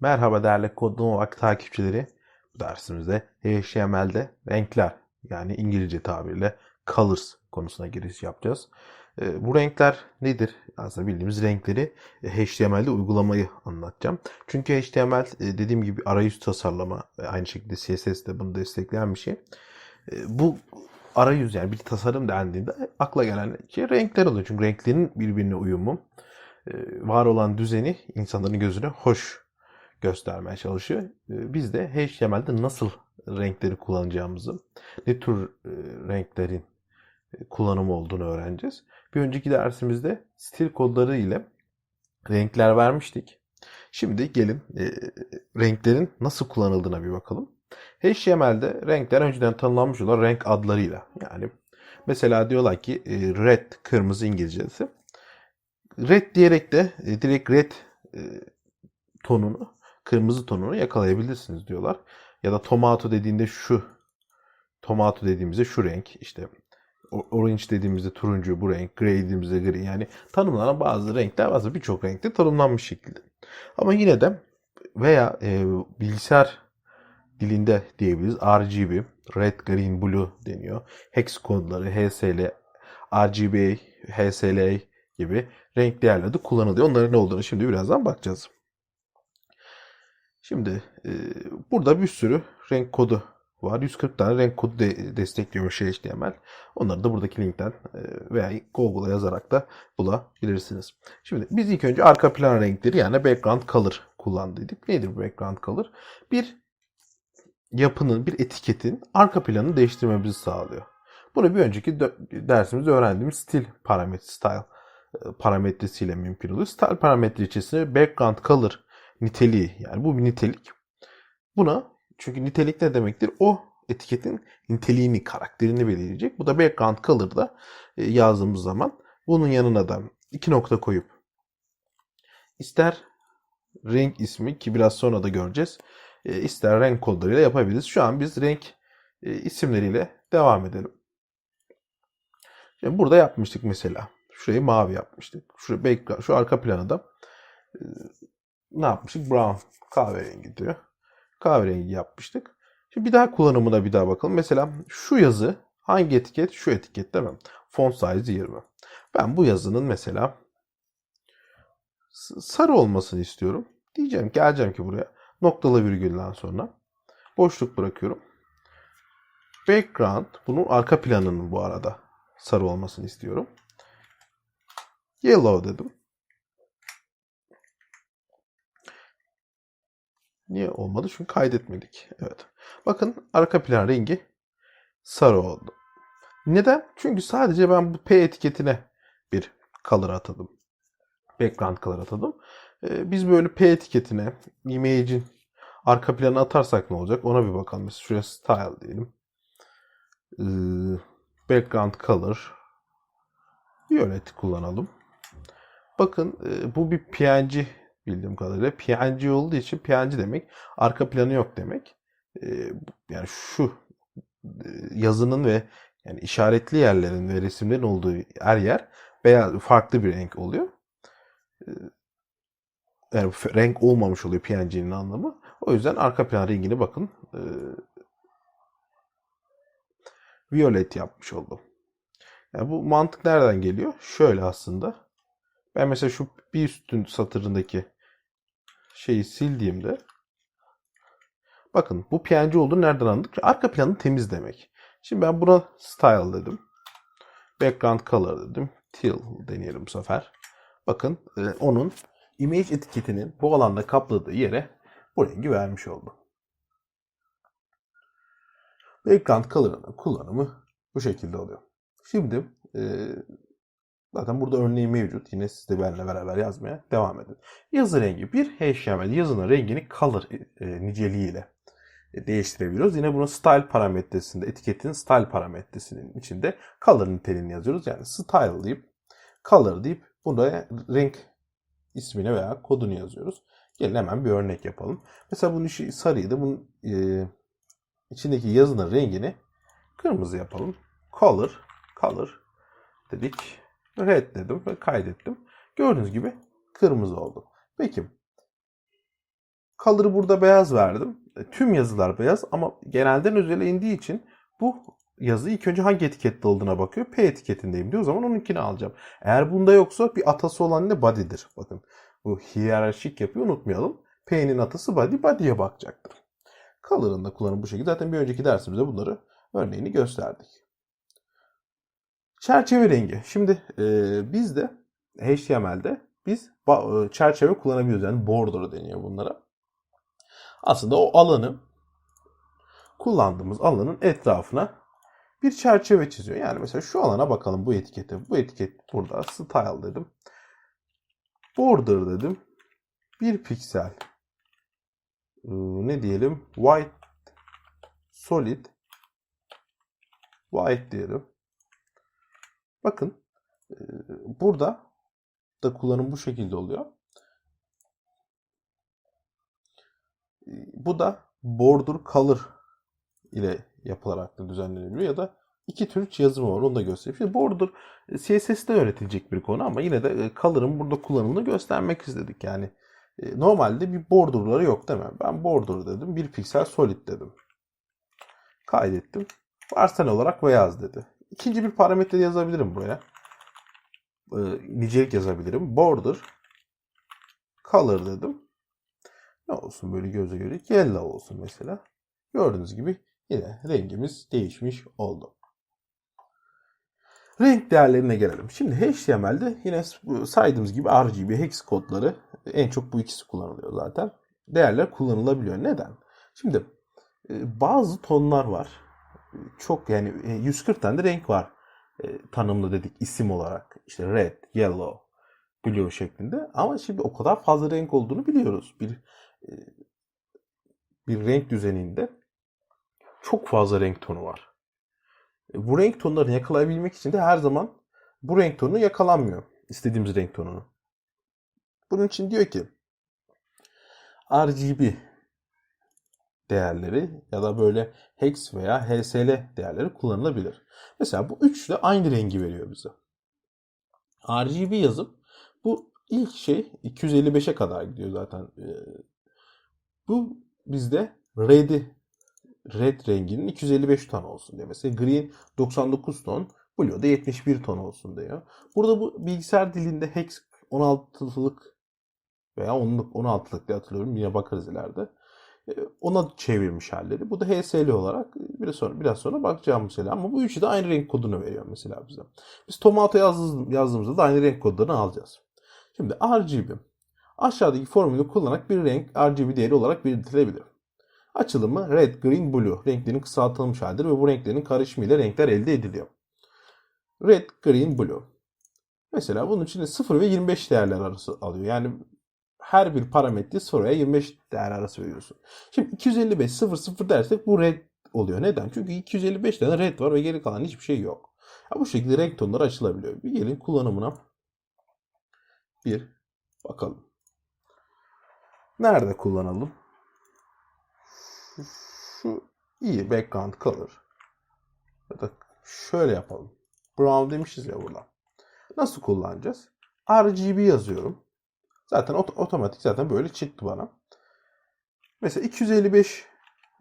Merhaba değerli Kodlama takipçileri. Bu dersimizde HTML'de renkler yani İngilizce tabirle colors konusuna giriş yapacağız. Ee, Bu renkler nedir? Aslında bildiğimiz renkleri e, HTML'de uygulamayı anlatacağım. Çünkü HTML e, dediğim gibi arayüz tasarlama aynı şekilde CSS de bunu destekleyen bir şey. E, Bu arayüz yani bir tasarım dendiğinde akla gelen şey renkler oluyor. Çünkü renklerin birbirine uyumu var olan düzeni insanların gözüne hoş göstermeye çalışıyor. E, Biz de HTML'de nasıl renkleri kullanacağımızı, ne tür e, renklerin e, kullanımı olduğunu öğreneceğiz. Bir önceki dersimizde stil kodları ile renkler vermiştik. Şimdi gelin e, renklerin nasıl kullanıldığına bir bakalım. HTML'de renkler önceden tanımlanmış olan renk adlarıyla. Yani mesela diyorlar ki red kırmızı İngilizcesi. Red diyerek de direkt red tonunu, kırmızı tonunu yakalayabilirsiniz diyorlar. Ya da tomato dediğinde şu tomato dediğimizde şu renk işte orange dediğimizde turuncu bu renk, grey dediğimizde gri yani tanımlanan bazı renkler bazı birçok renkte tanımlanmış şekilde. Ama yine de veya e, bilgisayar dilinde diyebiliriz RGB, red, green, blue deniyor. Hex kodları, HSL, RGB, HSL gibi renk değerleri de kullanılıyor. Onların ne olduğunu şimdi birazdan bakacağız. Şimdi e, burada bir sürü renk kodu var. 140 tane renk kodu de, destekliyormuş HTML. Onları da buradaki linkten e, veya Google'a yazarak da bulabilirsiniz. Şimdi biz ilk önce arka plan renkleri yani background color kullandıydık. Nedir bu background color? Bir yapının, bir etiketin arka planını değiştirmemizi sağlıyor. Bunu bir önceki dersimizde öğrendiğimiz stil parametre, style e, parametresiyle mümkün oluyor. Style parametre içerisinde background color niteliği yani bu bir nitelik. Buna çünkü nitelik ne demektir? O etiketin niteliğini, karakterini belirleyecek. Bu da background color'da e, yazdığımız zaman bunun yanına da iki nokta koyup ister renk ismi ki biraz sonra da göreceğiz. e, ister renk kodlarıyla yapabiliriz. Şu an biz renk e, isimleriyle devam edelim. Şimdi burada yapmıştık mesela. Şurayı mavi yapmıştık. Şu, şu arka planı da ne yapmıştık? Brown kahverengi diyor. Kahverengi yapmıştık. Şimdi bir daha kullanımına bir daha bakalım. Mesela şu yazı hangi etiket? Şu etiket değil mi? Font size 20. Ben bu yazının mesela sarı olmasını istiyorum. Diyeceğim geleceğim ki buraya noktalı virgülden sonra boşluk bırakıyorum. Background bunun arka planının bu arada sarı olmasını istiyorum. Yellow dedim. Niye olmadı? Çünkü kaydetmedik. Evet. Bakın arka plan rengi sarı oldu. Neden? Çünkü sadece ben bu P etiketine bir color atadım. Background color atadım. Ee, biz böyle P etiketine image'in arka planı atarsak ne olacak? Ona bir bakalım. Mesela şuraya style diyelim. Ee, background color violet kullanalım. Bakın e, bu bir PNG bildiğim kadarıyla. PNG olduğu için PNG demek arka planı yok demek. E, yani şu e, yazının ve yani işaretli yerlerin ve resimlerin olduğu her yer beyaz farklı bir renk oluyor. E, yani renk olmamış oluyor PNG'nin anlamı. O yüzden arka plan rengini bakın e, violet yapmış oldum. Yani bu mantık nereden geliyor? Şöyle aslında. Ben mesela şu bir üstün satırındaki şeyi sildiğimde bakın bu PNG olduğunu nereden anladık? Arka planı temiz demek. Şimdi ben buna style dedim. Background color dedim. Teal deneyelim bu sefer. Bakın e, onun image etiketinin bu alanda kapladığı yere bu rengi vermiş oldu. Background color'ın kullanımı bu şekilde oluyor. Şimdi e, Zaten burada örneği mevcut. Yine siz de benimle beraber yazmaya devam edin. Yazı rengi bir HTML yazının rengini color e, niceliğiyle e, değiştirebiliyoruz. Yine bunu style parametresinde etiketin style parametresinin içinde color niteliğini yazıyoruz. Yani style deyip color deyip burada renk ismini veya kodunu yazıyoruz. Gelin hemen bir örnek yapalım. Mesela bunun işi sarıydı. Bunun e, içindeki yazının rengini kırmızı yapalım. Color, color dedik. Red dedim ve kaydettim. Gördüğünüz gibi kırmızı oldu. Peki Color'ı burada beyaz verdim. E, Tüm yazılar beyaz ama genelden özele indiği için bu yazı ilk önce hangi etikette olduğuna bakıyor. P etiketindeyim diyor. O zaman onunkini alacağım. Eğer bunda yoksa bir atası olan ne body'dir. Bakın bu hiyerarşik yapıyı unutmayalım. P'nin atası body, body'ye bakacaktır. Color'ın da kullanımı bu şekilde. Zaten bir önceki dersimizde bunları örneğini gösterdik. Çerçeve rengi. Şimdi e, biz de HTML'de biz e, çerçeve kullanabiliyoruz. Yani border deniyor bunlara. Aslında o alanı kullandığımız alanın etrafına bir çerçeve çiziyor. Yani mesela şu alana bakalım bu etikete. Bu etiket burada style dedim. Border dedim. Bir piksel. Ee, ne diyelim? White solid white diyelim. Bakın burada da kullanım bu şekilde oluyor. Bu da border color ile yapılarak da düzenlenebiliyor ya da iki tür yazımı var onu da göstereyim. Şimdi border e, CSS'de öğretilecek bir konu ama yine de e, color'ın burada kullanımını göstermek istedik. Yani e, normalde bir borderları yok değil mi? Ben border dedim. Bir piksel solid dedim. Kaydettim. Varsayılan olarak beyaz dedi. İkinci bir parametre yazabilirim buraya. E, nicelik yazabilirim. Border color dedim. Ne olsun böyle göze göre? Yellow olsun mesela. Gördüğünüz gibi yine rengimiz değişmiş oldu. Renk değerlerine gelelim. Şimdi HTML'de yine saydığımız gibi RGB hex kodları en çok bu ikisi kullanılıyor zaten. Değerler kullanılabiliyor. Neden? Şimdi e, bazı tonlar var. Çok yani e, 140 tane de renk var e, tanımlı dedik isim olarak. İşte red, yellow, blue şeklinde. Ama şimdi o kadar fazla renk olduğunu biliyoruz. Bir e, bir renk düzeninde çok fazla renk tonu var. E, Bu renk tonlarını yakalayabilmek için de her zaman bu renk tonu yakalanmıyor. İstediğimiz renk tonunu. Bunun için diyor ki RGB değerleri ya da böyle hex veya HSL değerleri kullanılabilir. Mesela bu üçlü aynı rengi veriyor bize. RGB yazıp bu ilk şey 255'e kadar gidiyor zaten. Ee, Bu bizde red'i red renginin 255 ton olsun diyor. Mesela green 99 ton, blue da 71 ton olsun diyor. Burada bu bilgisayar dilinde hex 16'lık veya 10'luk 16'lık diye hatırlıyorum. Yine bakarız ileride. Ee, Ona çevirmiş halleri. Bu da HSL olarak biraz sonra biraz sonra bakacağım mesela. Ama bu üçü de aynı renk kodunu veriyor mesela bize. Biz tomato yazdığımız- yazdığımızda da aynı renk kodlarını alacağız. Şimdi RGB. Aşağıdaki formülü kullanarak bir renk RGB değeri olarak belirtilebilir. Açılımı red, green, blue renklerin kısaltılmış halidir ve bu renklerin karışımıyla renkler elde ediliyor. Red, green, blue. Mesela bunun içinde 0 ve 25 değerler arası alıyor. Yani her bir parametre 0 ve 25 değer arası veriyorsun. Şimdi 255 0 0 dersek bu red oluyor. Neden? Çünkü 255 tane red var ve geri kalan hiçbir şey yok. Ya bu şekilde renk tonları açılabiliyor. Bir gelin kullanımına bir bakalım. Nerede kullanalım? Şu iyi background color. Ya da şöyle yapalım. Brown demişiz ya burada. Nasıl kullanacağız? RGB yazıyorum. Zaten ot- otomatik zaten böyle çıktı bana. Mesela 255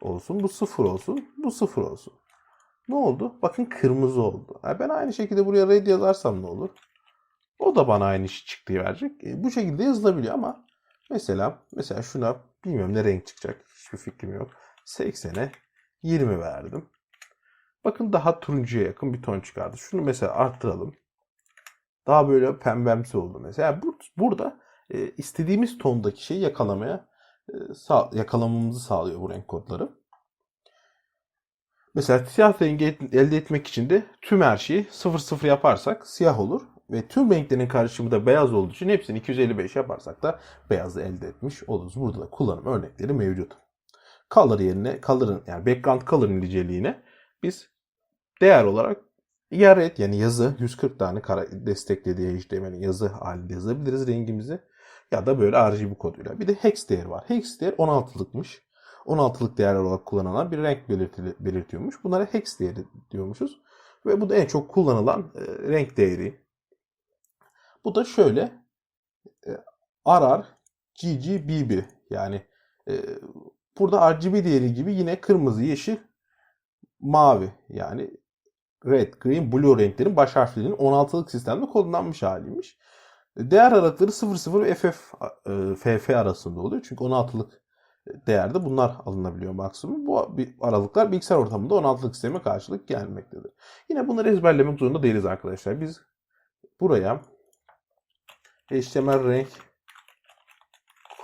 olsun, bu 0 olsun, bu 0 olsun. Ne oldu? Bakın kırmızı oldu. Ha, ben aynı şekilde buraya red yazarsam ne olur? O da bana aynı çıktığı verecek. E, bu şekilde yazılabiliyor ama mesela mesela şuna bilmiyorum ne renk çıkacak. Hiçbir fikrim yok. 80'e 20 verdim. Bakın daha turuncuya yakın bir ton çıkardı. Şunu mesela arttıralım. Daha böyle pembemsi oldu mesela. Bu, burada e, istediğimiz tondaki şeyi yakalamaya e, sağ, yakalamamızı sağlıyor bu renk kodları. Mesela siyah rengi et- elde etmek için de tüm her şeyi 0-0 yaparsak siyah olur. Ve tüm renklerin karışımı da beyaz olduğu için hepsini 255 yaparsak da beyazı elde etmiş oluruz. Burada da kullanım örnekleri mevcut. Color yerine, color'ın yani background color'ın niceliğine biz değer olarak ya red yani yazı 140 tane kara desteklediği HTML'in yazı halinde yazabiliriz rengimizi ya da böyle RGB koduyla. Bir de hex değeri var. Hex değer 16'lıkmış. 16'lık değerler olarak kullanılan bir renk belirtiyormuş. Bunlara hex değeri diyormuşuz. Ve bu da en çok kullanılan e, renk değeri. Bu da şöyle e, RR GGBB yani Ee, burada RGB değeri gibi yine kırmızı, yeşil, mavi yani red, green, blue renklerin baş harflerinin 16'lık sistemde kodlanmış haliymiş. Değer aralıkları 00 ve FF, arasında oluyor. Çünkü 16'lık değerde bunlar alınabiliyor maksimum. Bu aralıklar bilgisayar ortamında 16'lık sisteme karşılık gelmektedir. Yine bunları ezberlemek zorunda değiliz arkadaşlar. Biz buraya HTML renk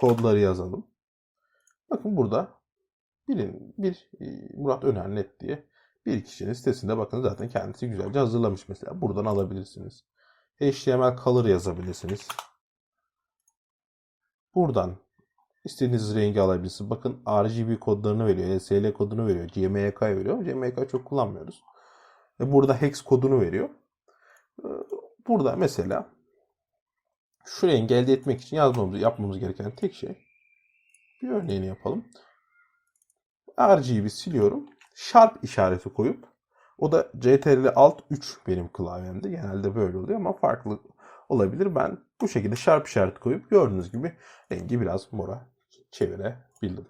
kodları yazalım. Bakın burada bilin bir e, Murat Öner diye bir kişinin sitesinde bakın zaten kendisi güzelce hazırlamış mesela. Buradan alabilirsiniz. HTML color yazabilirsiniz. Buradan istediğiniz rengi alabilirsiniz. Bakın RGB kodlarını veriyor. LSL kodunu veriyor. CMYK veriyor. CMYK çok kullanmıyoruz. Ve burada hex kodunu veriyor. Ee, Burada mesela şu rengi elde etmek için yazmamız, yapmamız gereken tek şey bir örneğini yapalım. RGB siliyorum. Sharp işareti koyup o da CTRL Alt 3 benim klavyemde. Genelde böyle oluyor ama farklı olabilir. Ben bu şekilde Sharp işareti koyup gördüğünüz gibi rengi biraz mora çevirebildim.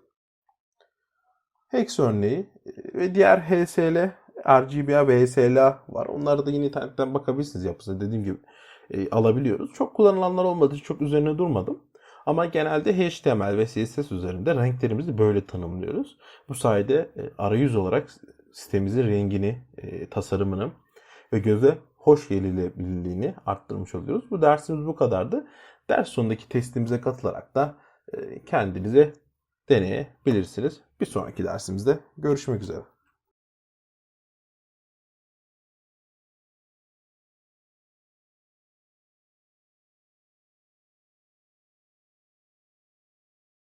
Hex örneği e, ve diğer HSL, RGBA ve HSLA var. Onları da yine internetten bakabilirsiniz yapısına. Dediğim gibi e, alabiliyoruz. Çok kullanılanlar olmadığı için çok üzerine durmadım. Ama genelde HTML ve CSS üzerinde renklerimizi böyle tanımlıyoruz. Bu sayede e, arayüz olarak sitemizin rengini, e, tasarımını ve göze hoş gelilebilirliğini arttırmış oluyoruz. Bu dersimiz bu kadardı. Ders sonundaki testimize katılarak da e, kendinize deneyebilirsiniz. Bir sonraki dersimizde görüşmek üzere.